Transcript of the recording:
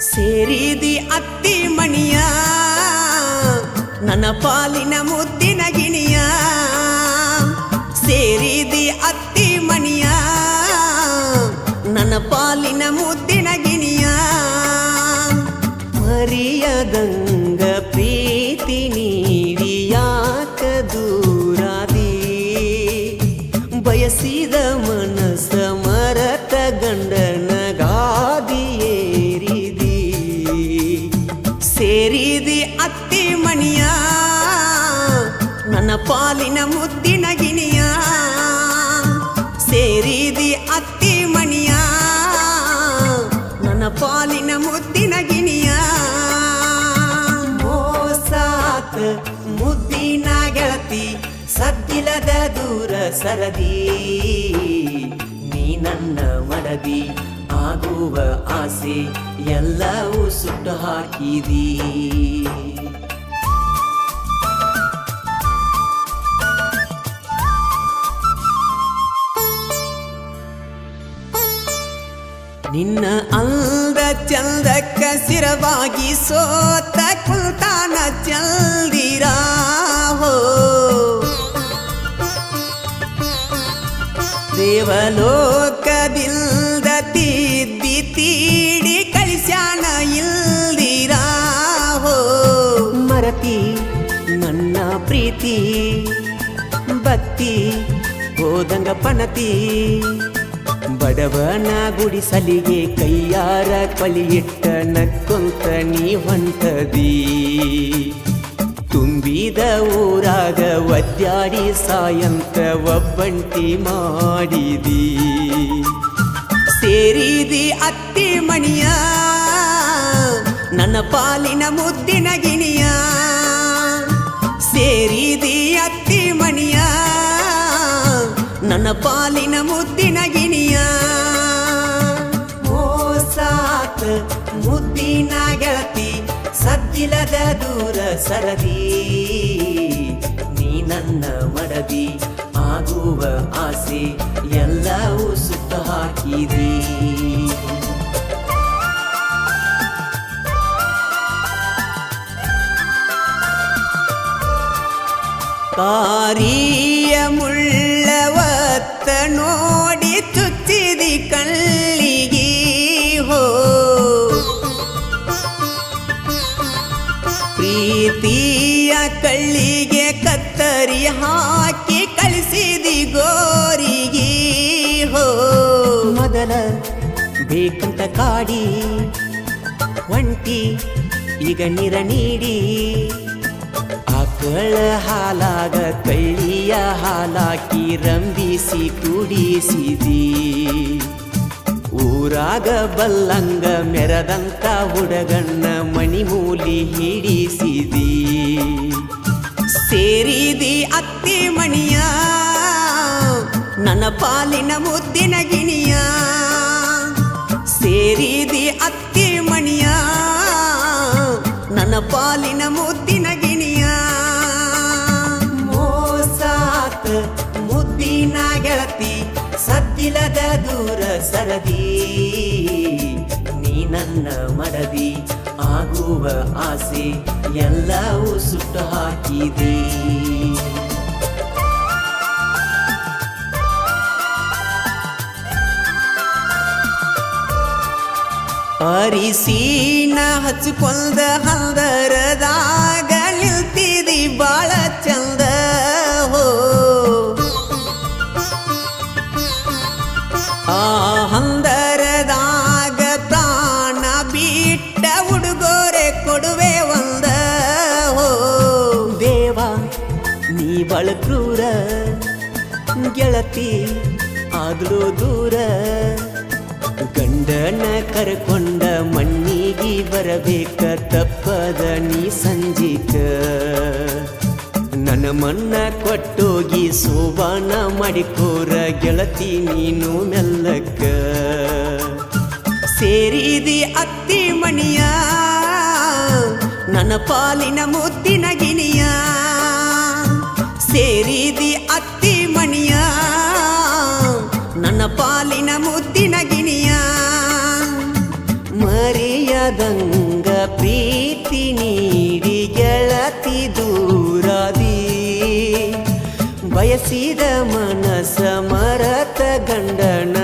ಸೇರಿದಿ ಅತ್ತಿ ಮಣಿಯ, ನನ್ನ ಪಾಲಿನ ಮುದ್ದಿನ ಗಿಣಿಯ. ಸೇರಿದಿ ಅತ್ತಿ ಮಣಿಯ, ನನ್ನ ಪಾಲಿನ ಮುದ್ದಿನ ಗಿಣಿಯ. ಮರಿಯದಂಗ ಪ್ರೀತಿ ನೀಡಿ ಪಾಲಿನ ಮುದ್ದಿನ ಗಿಣಿಯ. ಸೇರಿದಿ ಅತ್ತಿ ಮಣಿಯ. ನನ್ನ ಪಾಲಿನ ಮುದ್ದಿನ ಗಿಣಿಯ. ಮೋಸಾತ್ ಮುದ್ದಿನ ಗೆಳತಿ, ಸದ್ದಿಲದ ದೂರ ಸರದಿ. ನೀ ನನ್ನ ಮಡದಿ, ಆಗುವ ಆಸೆ ಎಲ್ಲವೂ ಸುಟ್ಟು ಹಾಕಿದೀ. ನಿನ್ನ ಅಂದ ಚಂದಕ್ಕ ಸಿರವಾಗಿ ಸೋತ ಕುಲ್ತಾನ ಚಲ್ದಿರಾ ಹೋ. ದೇವಲೋಕದಿಲ್ದ ತಿದ್ದಿ ತೀಡಿ ಕಳಿಸ್ಯಾನ ಇಲ್ದಿರಾ, ಹೋ. ಮರತಿ ನನ್ನ ಪ್ರೀತಿ, ಭಕ್ತಿ, ಹೋದಂಗ ಪಣತಿ. ಬಡವನ ಗುಡಿಸಲಿಗೆ ಕೈಯಾರ ಕಲಿಯಿಟ್ಟ ನಕ್ಕೊಂತ ನೀ ಹೊಂಟದಿ ತುಂಬಿದ ಊರಾಗ ಒದ್ದಾಡಿ ಸಾಯಂತ ಒಬ್ಬಂಟಿ ಮಾಡಿದಿ. ಸೇರಿದಿ ಅತ್ತಿ ಮಣಿಯ, ನನ್ನ ಪಾಲಿನ ಮುದ್ದಿನ ನನ್ನ ಪಾಲಿನ ಮುದ್ದಿನ ಗಿಣಿಯ. ಸಾತ್ ಮುದ್ದಿನ ಗೆಳತಿ ಸದ್ದಿಲದ ದೂರ ಸರದಿ. ನೀ ನನ್ನ ಮಡದಿ, ಆಗುವ ಆಸೆ ಎಲ್ಲವೂ ಸುತ್ತ ಹಾಕಿದಿ. ಕಾರಿಯ ಮುಳ್ಳವತ್ತ ನೋಡಿ ಚುಚ್ಚಿದಿ ಕಲ್ಲಿಗೆ ಹೋ. ಪ್ರೀತಿಯ ಕಳ್ಳಿಗೆ ಕತ್ತರಿ ಹಾಕಿ ಕಳಿಸಿದಿ ಗೋರಿಗೆ ಹೋ. ಮೊದಲ ಬೇಕಂತ ಕಾಡಿ, ಒಂಟಿ ಈಗ ನೀರ ನೀಡಿ. ಆಕಳ ಹಾಲಾಗ ಕಳ್ಳಿಯ ಹಾಲಾಕಿ ರಂಬಿಸಿ ಕುಡಿಸಿದಿ. ಊರಾಗ ಬಲ್ಲಂಗ ಮೆರದಂತ ಹುಡಗಣ್ಣ ಮಣಿಮೂಲಿ ಹಿಡಿಸಿದಿ. ಸೇರಿದಿ ಅತ್ತಿ ಮಣಿಯ, ನನ್ನ ಪಾಲಿನ ಮುದ್ದಿನ ಗಿಣಿಯ. ಸೇರಿದಿ ಅತ್ತಿ ಮಣಿಯ, ನನ್ನ ಪಾಲಿನ ಮುದ್ದಿನ ಗಿಣಿಯ. ಸದ್ದಿಲದ ದೂರ ಸರದಿ. ನೀ ನನ್ನ ಮಡದಿ ಆಗುವ ಆಸೆ ಎಲ್ಲವೂ ಸುಟ್ಟು ಹಾಕಿದಿ. ಅರಿಸೀನ ಹಚ್ಚಿಕೊಂಡ ಹಲ್ದರದಾಗ ನಿಲ್ತಿದಿ ಬಾಳ ನೀ ಬಳಕ್ರೂರ ಗೆಳತಿ ಆದರೂ ದೂರ. ಗಂಡನ ಕರ್ಕೊಂಡ ಮಣ್ಣಿಗೆ ಬರಬೇಕ ತಪ್ಪದ ನೀ ಸಂಜಿಕ. ನನ್ನ ಮನ್ನ ಕೊಟ್ಟೋಗಿ ಸೋಬಾನ ಮಾಡಿಕೋರ ಗೆಳತಿ ನೀನು ಮೆಲ್ಲಕ್ಕ. ಸೇರಿದಿ ಅತ್ತಿ ಮಣಿಯ, ನನ್ನ ಪಾಲಿನ ಮುದ್ದಿನ ಗಿಣಿಯ. ಸೇರಿದಿ ಅತ್ತಿ ಮಣಿಯ, ನನ್ನ ಪಾಲಿನ ಮುದ್ದಿನ ಗಿಣಿಯ. ಮರಿಯದಂಗ ಪ್ರೀತಿ ನೀಡಿ ಗೆಳತಿ ದೂರದಿ. ಬಯಸಿದ ಮನಸ ಮರತ ಗಂಡನ